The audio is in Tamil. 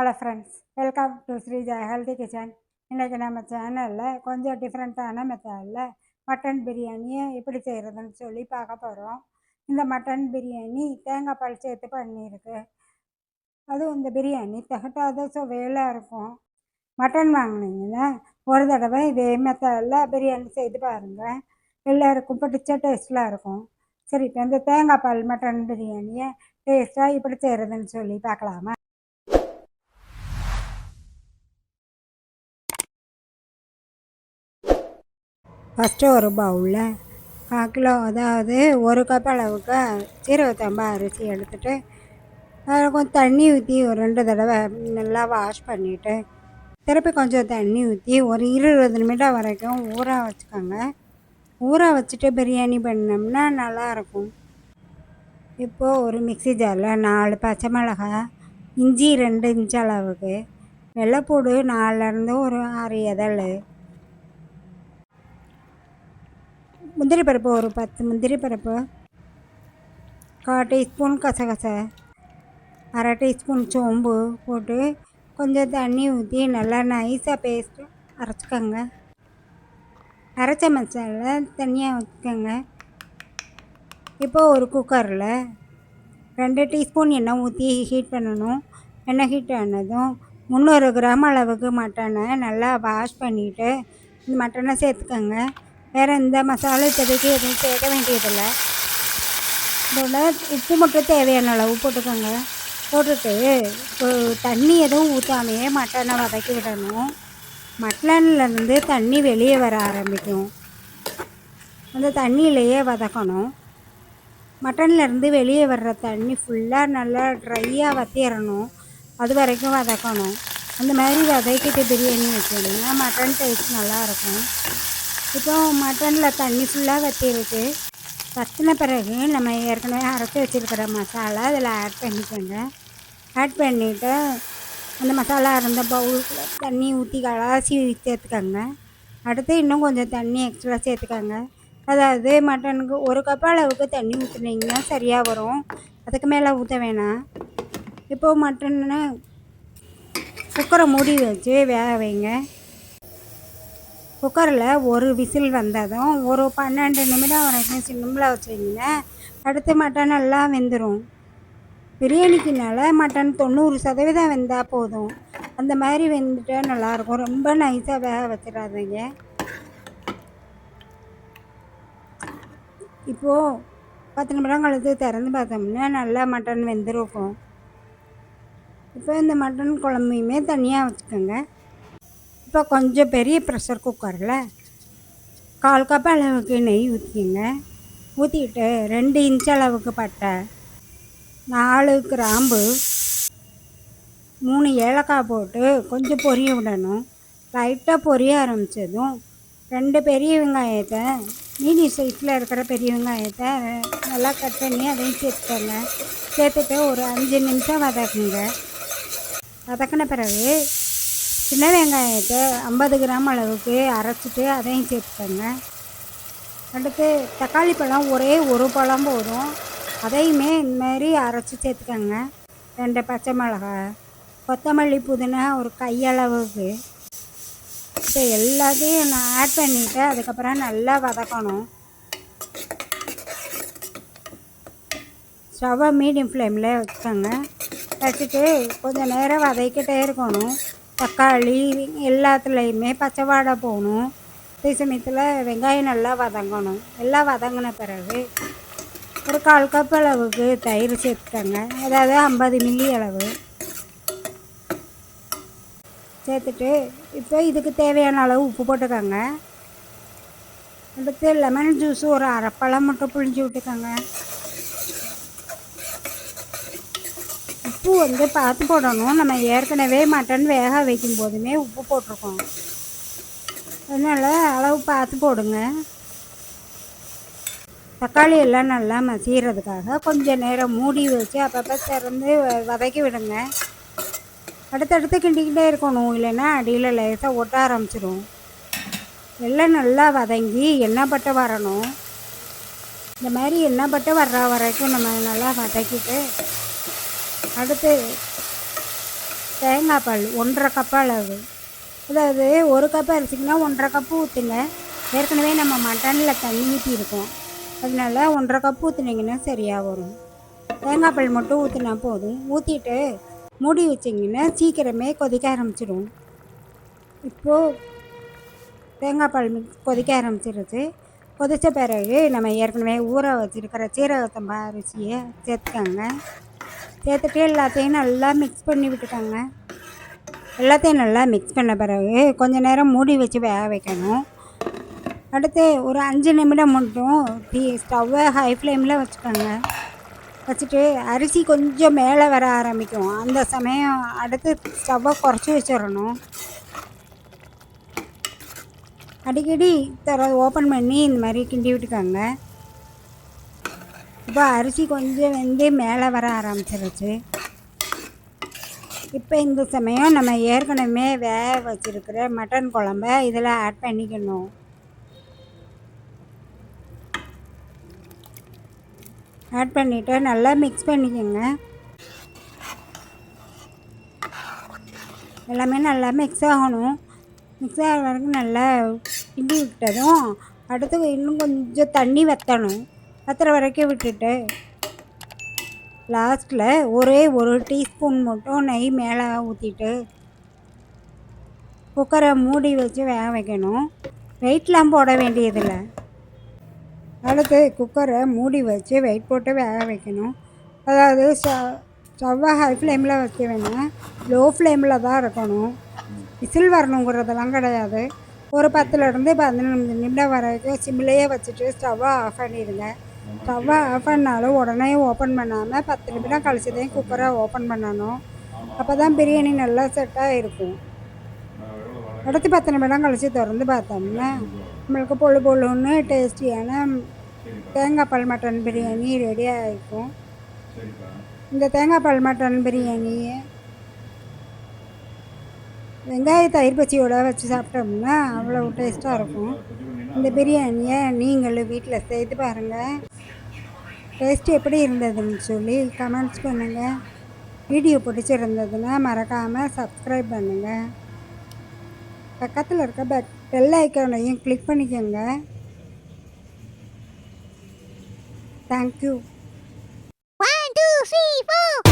Hello friends welcome to Sreeja healthy kitchen இன்றைக்கி நம்ம சேனலில் கொஞ்சம் டிஃப்ரெண்ட்டான மெத்தடில் மட்டன் பிரியாணியை எப்படி செய்கிறதுன்னு சொல்லி பார்க்க போகிறோம் இந்த மட்டன் பிரியாணி தேங்காய் பால் சேர்த்து பண்ணியிருக்கு. அதுவும் இந்த பிரியாணி தகட்டாத சுவையிலாக இருக்கும். மட்டன் வாங்கினீங்கன்னா ஒரு தடவை இதே மெத்தடில் பிரியாணி செய்து பாருங்கள் எல்லாருக்கும் பிடிச்ச டேஸ்ட்டில் இருக்கும். சரி இப்போ இந்த தேங்காய் பால் மட்டன் பிரியாணியை டேஸ்ட்டாக இப்படி செய்கிறதுன்னு சொல்லி பார்க்கலாமா? ஃபஸ்ட்டு ஒரு பவுலில். கால் கிலோ அதாவது ஒரு கப் அளவுக்கு சீரகத்தம்பா அரிசி எடுத்துட்டு கொஞ்சம் தண்ணி ஊற்றி ஒரு ரெண்டு தடவை நல்லா வாஷ் பண்ணிவிட்டு திருப்பி கொஞ்சம் தண்ணி ஊற்றி ஒரு இருபது நிமிடம் வரைக்கும் ஊற வச்சுக்கோங்க. ஊற வச்சுட்டு பிரியாணி பண்ணோம்னா நல்லாயிருக்கும். இப்போது ஒரு மிக்ஸி ஜாரில் நாலு பச்சை மிளகாய் இஞ்சி ரெண்டு இன்ச்சு அளவுக்கு வெள்ளைப்பூடு நாலுலேருந்து ஒரு ஆறு இதழ் முந்திரி பருப்பு ஒரு பத்து முந்திரி பருப்பு கால் டீஸ்பூன் கசகசை அரை டீஸ்பூன் சோம்பு போட்டு கொஞ்சம் தண்ணி ஊற்றி நல்லா நைஸாக பேஸ்ட்டு அரைச்சிக்கோங்க. அரைச்ச மசாலா தனியாக வச்சுக்கோங்க இப்போ ஒரு குக்கரில் ரெண்டு டீஸ்பூன் எண்ணெய் ஊற்றி ஹீட் பண்ணணும். எண்ணெய் ஹீட் ஆனதும் முந்நூறு கிராம் அளவுக்கு மட்டனை நல்லா வாஷ் பண்ணிவிட்டு இந்த மட்டனை சேர்த்துக்கோங்க. வேறு எந்த மசாலா இப்போதைக்கு எதுவும் சேர்க்க வேண்டியதில்லை இதோட உப்பு மட்டும் தேவையான அளவு போட்டுக்கோங்க போட்டுட்டு இப்போ தண்ணி எதுவும் ஊற்றாமையே மட்டனை வதக்கி விடணும் மட்டன்லேருந்து தண்ணி வெளியே வர ஆரம்பிக்கும் அந்த தண்ணியிலையே வதக்கணும் மட்டன்லேருந்து வெளியே வர்ற தண்ணி ஃபுல்லாக நல்லா ட்ரையாக வத்திடணும் அது வரைக்கும் வதக்கணும் அந்த மாதிரி வதக்கிட்டு பிரியாணி வச்சோம்னா மட்டன் டேஸ்ட் நல்லாயிருக்கும் இப்போ மட்டனில் தண்ணி ஃபுல்லாக வற்றிருக்கு வற்றின பிறகு நம்ம ஏற்கனவே அரைச்சி வச்சுருக்கிற மசாலா அதில் ஆட் பண்ணிக்கோங்க. ஆட் பண்ணிவிட்டு அந்த மசாலா இருந்த பவுலுக்குள்ள தண்ணி ஊற்றி கலாசி சேர்த்துக்கோங்க. அடுத்து இன்னும் கொஞ்சம் தண்ணி எக்ஸ்ட்ரா சேர்த்துக்கோங்க. அதாவது மட்டனுக்கு ஒரு கப் அளவுக்கு தண்ணி ஊற்றுனீங்கன்னா சரியாக வரும். அதுக்கு மேலே ஊற்ற வேணாம். இப்போது மட்டனை குக்கரை மூடி வச்சு வேக வைங்க. குக்கரில் ஒரு விசில் வந்ததும் ஒரு பன்னெண்டு நிமிடம் வரைக்கும் சிம்மில் வச்சிங்கன்னா அடுத்து மட்டன் எல்லாம் வெந்துடும் பிரியாணிக்குனால மட்டன் தொண்ணூறு சதவீதம் வெந்தால் போதும். அந்த மாதிரி வெந்துட்டால் நல்லாயிருக்கும். ரொம்ப நைஸாக வேக வச்சிடாதீங்க. இப்போது பத்து நிமிடம் கழித்து திறந்து பார்த்தோம்னா நல்லா மட்டன் வெந்திருக்கும். இப்போ இந்த மட்டன் குழம்பையுமே தனியாக வச்சுக்கோங்க. இப்போ கொஞ்சம் பெரிய ப்ரெஷர் குக்கரில் கால் கப் அளவுக்கு நெய் ஊற்றிங்க ஊற்றிக்கிட்டு ரெண்டு இன்ச் அளவுக்கு பட்டை நாலு கிராம்பு மூணு ஏலக்காய் போட்டு கொஞ்சம் பொரிய விடணும். லைட்டாக பொரிய ஆரம்பித்ததும் ரெண்டு பெரிய வெங்காயத்தை மீனி சைஸில் இருக்கிற பெரிய வெங்காயத்தை நல்லா கட் பண்ணி அதையும் சேர்த்துக்கோங்க. சேர்த்துட்டு ஒரு அஞ்சு நிமிஷம் வதக்குங்க. வதக்கின பிறகு சின்ன வெங்காயத்தை ஐம்பது கிராம் அளவுக்கு அரைச்சிட்டு அதையும் சேர்த்துக்கோங்க. அடுத்து தக்காளி பழம் ஒரே ஒரு பழம் போதும். அதையுமே இந்தமாரி அரைச்சி சேர்த்துக்கோங்க. ரெண்டு பச்சை மிளகாய் கொத்தமல்லி புதினா ஒரு கையளவுக்கு இப்போ எல்லாத்தையும் நான் ஆட் பண்ணிவிட்டு அதுக்கப்புறம் நல்லா வதக்கணும். ஸ்டவ்வை மீடியம் ஃப்ளேமில் வச்சுக்கோங்க. வச்சுட்டு கொஞ்சம் நேரம் வதக்கிட்டே இருக்கணும். தக்காளி எல்லாத்துலேயுமே பச்சை வாடை போகணும் அதே சமயத்தில் வெங்காயம் நல்லா வதங்கணும். எல்லாம் வதங்கின பிறகு ஒரு கால் கப் அளவுக்கு தயிர் சேர்த்துக்கோங்க. அதாவது ஐம்பது மில்லி அளவு. சேர்த்துட்டு இப்போ இதுக்கு தேவையான அளவு உப்பு போட்டுக்கோங்க. அடுத்து லெமன் ஜூஸ் ஒரு அரைப்பழம் மட்டும் புழிஞ்சு விட்டுக்கோங்க. உப்பு வந்து பார்த்து போடணும். நம்ம ஏற்கனவே மட்டன் வேக வைக்கும் போதுமே உப்பு போட்டிருக்கோம். அதனால் அளவு பார்த்து போடுங்க. தக்காளி எல்லாம் நல்லா மசிகிறதுக்காக கொஞ்சம் நேரம் மூடி வச்சு அப்பப்போ திறந்து வதக்கி விடுங்க. அடுத்தடுத்து கிண்டிக்கிட்டே இருக்கணும். இல்லைன்னா அடியில் லேசாக ஒட்ட ஆரம்பிச்சிடும் எல்லாம் நல்லா வதங்கி எண்ணெய் பட்டு வரணும். இந்த மாதிரி எண்ணெய் பட்டு வர்ற வரைக்கும் நம்ம நல்லா வதக்கிட்டு அடுத்து தேங்காய் பால் ஒன்றரை கப் அளவு. அதாவது ஒரு கப் அரிசிக்குன்னா ஒன்றரை கப்பு ஊற்றுங்க ஏற்கனவே நம்ம மட்டனில் தண்ணி ஊற்றிருக்கோம் அதனால ஒன்றரை கப் ஊற்றுனீங்கன்னா சரியாக வரும். தேங்காய் பால் மட்டும் ஊற்றினா போதும். ஊற்றிட்டு மூடி வச்சிங்கன்னா சீக்கிரமே கொதிக்க ஆரம்பிச்சிடும் இப்போது தேங்காய் பால் கொதிக்க ஆரம்பிச்சிருச்சு. கொதித்த பிறகு நம்ம ஏற்கனவே ஊற வச்சுருக்கிற சீரகத்தம்பா அரிசியை சேர்த்துக்கோங்க. சேர்த்துட்டு எல்லாத்தையும் நல்லா மிக்ஸ் பண்ணி விட்டுக்கோங்க எல்லாத்தையும் நல்லா மிக்ஸ் பண்ண பிறகு கொஞ்சம் நேரம் மூடி வச்சு வேக வைக்கணும். அடுத்து ஒரு அஞ்சு நிமிடம் மட்டும் தீ ஸ்டவ்வை ஹை ஃப்ளேமில் வச்சுக்கோங்க. வச்சுட்டு அரிசி கொஞ்சம் மேலே வர ஆரம்பிக்கும். அந்த சமயம் அடுத்து ஸ்டவ்வை குறைச்சி வச்சிடணும். அடிக்கடி தர ஓப்பன் பண்ணி இந்த மாதிரி கிண்டி விட்டுக்காங்க. இப்போ அரிசி கொஞ்சம் வந்து மேலே வர ஆரம்பிச்சிருச்சு. இப்போ இந்த சமயம் நம்ம ஏற்கனவே வேக வச்சுருக்கிற மட்டன் குழம்ப இதில் ஆட் பண்ணிக்கணும். ஆட் பண்ணிவிட்டு நல்லா மிக்ஸ் பண்ணிக்கோங்க. எல்லாமே நல்லா மிக்ஸ் ஆகணும். மிக்ஸ் ஆகிற வரைக்கும் நல்லா கிண்டி விட்டதும் அடுத்து இன்னும் கொஞ்சம் தண்ணி வற்றணும் வற்றுற வரைக்கும் விட்டுட்டு லாஸ்ட்டில் ஒரே ஒரு டீஸ்பூன் மட்டும் நெய் மேலே ஊற்றிட்டு குக்கரை மூடி வச்சு வேக வைக்கணும். வெயிட்லாம் போட வேண்டியதில்லை. அடுத்து குக்கரை மூடி வச்சு வெயிட் போட்டு வேக வைக்கணும். அதாவது ஸ்டவ்வை ஹை ஃப்ளேமில் வைக்க வேணாம். லோ ஃப்ளேமில் தான் இருக்கணும். விசில் வரணுங்கிறதெல்லாம் கிடையாது. ஒரு பத்துலேருந்து பதினஞ்சு நிமிடம் வரைக்கும் சிம்லேயே வச்சுட்டு ஸ்டவ்வை ஆஃப் பண்ணிடுங்க. கவா ஆஃப் பண்ணாலும் உடனே ஓப்பன் பண்ணாமல் பத்து நிமிடம் கழிச்சு தான் குக்கரை ஓப்பன் பண்ணணும். அப்போ தான் பிரியாணி நல்லா செட்டாக இருக்கும். அடுத்து பத்து நிமிடம் கழித்து திறந்து பார்த்தோம்னா நம்மளுக்கு பொழு பொழுன்னு டேஸ்டியான தேங்காய் பால் மட்டன் பிரியாணி ரெடி ஆகிருக்கும் இந்த தேங்காய் பால் மட்டன் பிரியாணியை வெங்காய தயிர் பச்சியோட வச்சு சாப்பிட்டோம்னா அவ்வளோ டேஸ்ட்டாக இருக்கும். இந்த பிரியாணியை நீங்களும் வீட்டில் செய்து பாருங்கள் டேஸ்ட் எப்படி இருந்ததுன்னு சொல்லி கமெண்ட்ஸ் பண்ணுங்கள் வீடியோ பிடிச்சிருந்ததுன்னா மறக்காமல் சப்ஸ்கிரைப் பண்ணுங்கள் பக்கத்தில் இருக்க பெல் பெல் ஐக்கானையும் கிளிக் பண்ணிக்கோங்க. Thank you One, two, three, four.